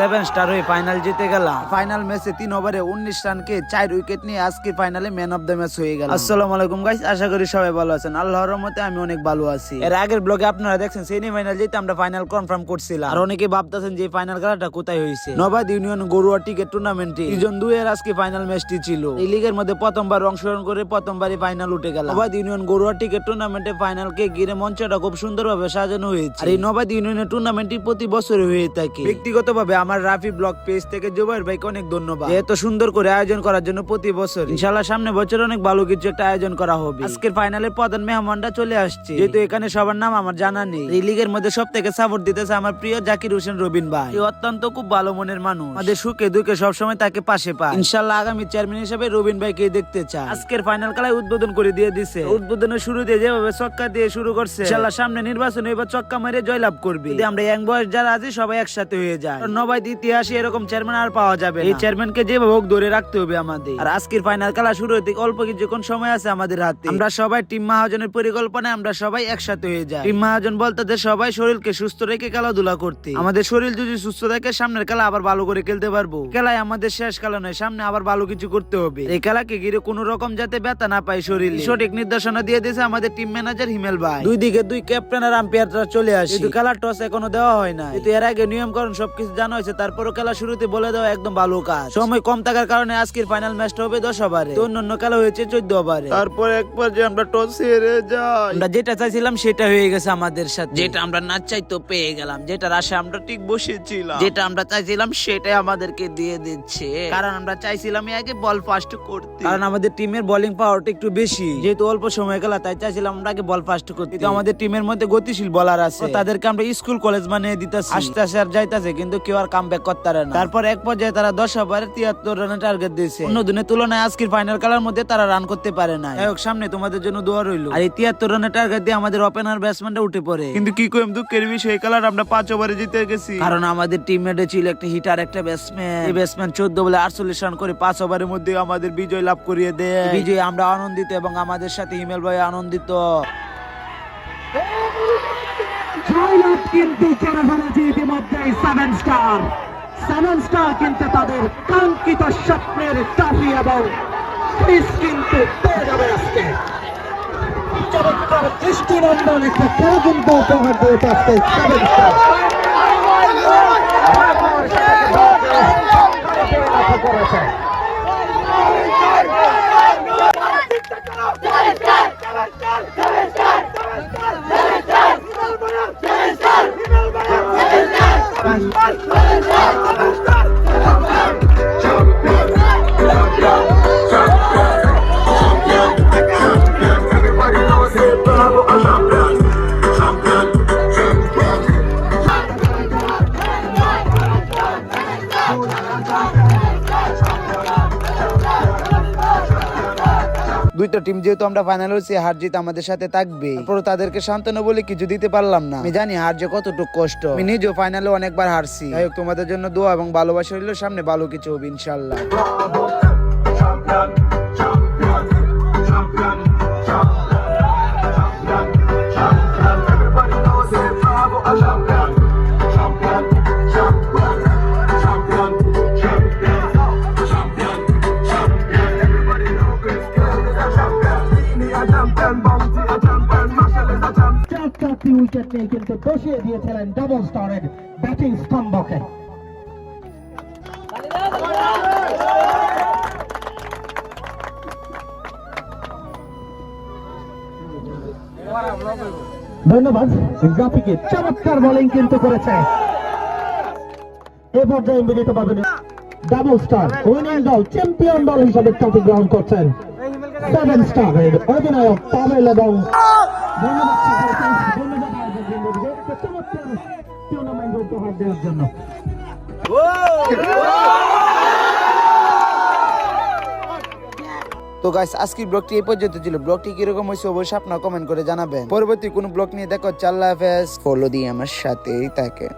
Seven star হয়ে final জিতে গেলাম। ফাইনাল ম্যাচে তিন ওভারে উনিশ রানকে চার উইকেট নিয়ে আজকে ফাইনালে ম্যান অফ দ্য ম্যাচ হয়ে গেল আসসালামু আলাইকুম গাইস আশা করি সবাই ভালো আছেন। আল্লাহর রহমতে আমি অনেক ভালো আছি। এর আগের ব্লগে আপনারা দেখছেন সেমি ফাইনাল জিতে আমরা ফাইনাল কনফার্ম করছিলাম। আর অনেকে ভাবতেছেন যে ফাইনাল খেলাটা কোথায় হয়েছে? নবাদ ইউনিয়ন গরুয়া টিকেট টুর্নামেন্টে সিজন দুই এর আজকে ফাইনাল ম্যাচটি ছিল। এই লিগের মধ্যে প্রথমবার অংশগ্রহণ করে প্রথমবারই ফাইনাল উঠে গেল নবাদ ইউনিয়ন গরুয়া টিকেট টুর্নামেন্টে ফাইনালকে ঘিরে মঞ্চটা খুব সুন্দরভাবে সাজানো হয়েছে। আর এই নবাদ ইউনিয়নের টুর্নামেন্টটি প্রতি বছর হয়ে থাকে। ব্যক্তিগতভাবে আমার রাফি ব্লগ পেজ থেকে জুবাইর ভাইকে অনেক ধন্যবাদ। এত সুন্দর করে আয়োজন করার জন্য প্রতি বছর ইনশাল্লাহ সামনে বছর অনেক ভালো কিছু একটা আয়োজন করা হবে। আজকের ফাইনালের প্রধান মেহমানরা চলে আসছে। যেহেতু এখানে সবার নাম আমার জানা নেই। এই লিগের মধ্যে সব থেকে সাপোর্ট দিতেছে আমার প্রিয় জাকির হোসেন রবিন ভাই। অত্যন্ত খুব ভালো মনের মানুষ। আমাদের সুখে দুঃখে সবসময় তাকে পাশে পায়। ইনশাল্লাহ আগামী চেয়ারম্যান হিসেবে রবিন ভাইকে দেখতে চাই। আজকের ফাইনাল খেলায় উদ্বোধন করে দিয়ে দিছে। উদ্বোধনের শুরুতে যেভাবে চক্কা দিয়ে শুরু করছে ইনশাল্লাহ সামনে নির্বাচন এবার চক্কা মেরে জয়লাভ করবে। আমরা ইয়াং বয়স যারা আছি, সবাই একসাথে হয়ে যায়। আর নবাইত ইতিহাসে এরকম চেয়ারম্যান আর পাওয়া যাবে। এই চেয়ারম্যানকে যেভাবে হোক ধরে রাখতে হবে আমাদের। আর আজকের ফাইনাল খেলা শুরু হতে অল্প কিছুক্ষণ সময় আছে আমাদের হাতে। আমরা সবাই টিম মহাজনের পরিকল্পনায় আমরা সবাই একসাথে হয়ে যাই। টিম মহাজন বলতে যে সবাই শরীরকে সুস্থ রেখে খেলাধুলা করতে। আমাদের শরীর যদি সুস্থ থাকে সামনের খেলা আবার ভালো করে খেলতে পারব। খেলায় আমাদের শেষ খেলা নয় সামনে আবার ভালো কিছু করতে হবে। এই খেলাকে ঘিরে কোনো রকম যাতে ব্যথা না পায় শরীর। সঠিক নির্দেশনা দিয়ে দিয়েছে আমাদের টিম ম্যানেজার হিমেল ভাই। দুই দিকে দুই ক্যাপ্টেন আর আম্পায়াররা চলে আসে। কিন্তু খেলার টস এখনও দেওয়া হয় না কিন্তু এর আগে নিয়মকরণ সবকিছু জানা হয়েছে তারপরও খেলা শুরুতে বলে দেওয়া একদম ভালো কাজ। সময় কম থাকার কারণে আজকের ফাইনাল ম্যাচটা হবে দশ ওভারে তো অন্যান্য খেলা হয়েছে চোদ্দ ওভারে তারপর একবার যে আমরা টস হেরে যাই। আমরা যেটা চাইছিলাম সেটা হয়ে গেছে আমাদের সাথে। যেটা আমরা না চাইতো পেয়ে গেলাম। যেটার আশা আমরা ঠিক বসেছিলাম। যেটা আমরা চাইছিলাম সেটাই আমাদেরকে দিয়ে দিচ্ছে। কারণ আমরা চাইছিলাম আগে বল ফাস্ট করতে। কারণ আমাদের টিমের বোলিং পাওয়ারটা একটু বেশি। যেহেতু অল্প সময় খেলা তাই চাইছিলাম আমরা আগে বল ফাস্ট করতে। কিন্তু আমাদের টিমের মধ্যে গতিশীল বলার আছে। তাদেরকে আমরা স্কুল কলেজ বানিয়ে দিতেছি। আস্তে আস্তে আর যাইতাছে কিন্তু কেউ আর কাম ব্যাক করতে পারে না। তারপর এক পর্যায়ে তারা দশ ওভারে তিয়াত্তর রানের টার্গেট দিয়েছে। অন্য দিনের তুলনায় আজকের ফাইনাল খেলার মধ্যে তারা রান করতে পারে না যাই সামনে তোমাদের জন্য দোয়া রইল। আর এই তিয়াত্তর রানের টার্গেট দিয়ে আমাদের ওপেনার ব্যাটসম্যানটা উঠে পড়ে। কিন্তু কি কইম দুঃখের বিষয় খেলার আমরা পাঁচ ওভারে জিতে গেছি। কারণ আমাদের টিমমেটে ছিল একটা হিটার একটা ব্যাটসম্যান এই ব্যাটসম্যান চোদ্দ বলে আটচল্লিশ রান করে পাঁচ ওভারের মধ্যে আমাদের বিজয় লাভ করিয়ে দেয়। বিজয় আমরা আনন্দিত এবং আমাদের সাথে হিমেল ভাই আনন্দিত। জয়লাভ কিন্তু করে ফেলেছে ইতিমধ্যে সেভেন স্টার সেভেন স্টার কিন্তু তাদের কাঙ্ক্ষিত স্বপ্নের ট্রফি এবং কিন্তু পেয়ে যাবে আজকে। চমৎকার দৃষ্টিনন্দন একটা খেলা কিন্তু উপহার দিয়েছে আজকে সেভেন স্টার করেছে One. দুইটা টিম যেহেতু আমরা ফাইনাল হয়েছি হার জিত আমাদের সাথে থাকবে তারপরে তাদেরকে সান্ত্বনা বলে কিছু দিতে পারলাম না। আমি জানি হার যে কতটুকু কষ্ট। আমি নিজেও ফাইনালে অনেকবার হারছি। যাই হোক তোমাদের জন্য দোয়া এবং ভালোবাসা হইল সামনে ভালো কিছু হবে ইনশাল্লাহ উইকেট নিয়ে কিন্তু বসিয়ে দিয়েছিলেন ডাবল স্টারের ব্যাটিং স্তম্ভকে। ধন্যবাদ গ্রাফিকে চমৎকার বোলিং কিন্তু করেছে। এ পর্যায়ে মিলিত পাবেন ডাবল স্টার উইনিং দল চ্যাম্পিয়ন দল হিসাবে ট্রফি গ্রহণ করছেন সেভেন স্টার অধিনায়ক পাবেল এবং ধন্যবাদ। তো গাইস আজকের ব্লগটি এই পর্যন্ত ছিল। ব্লগটি কীরকম হয়েছে অবশ্যই আপনার কমেন্ট করে জানাবেন। পরবর্তী কোন ব্লগ নিয়ে দেখো চাল্লা ফেস ফলো দিয়ে আমার সাথেই থাকে।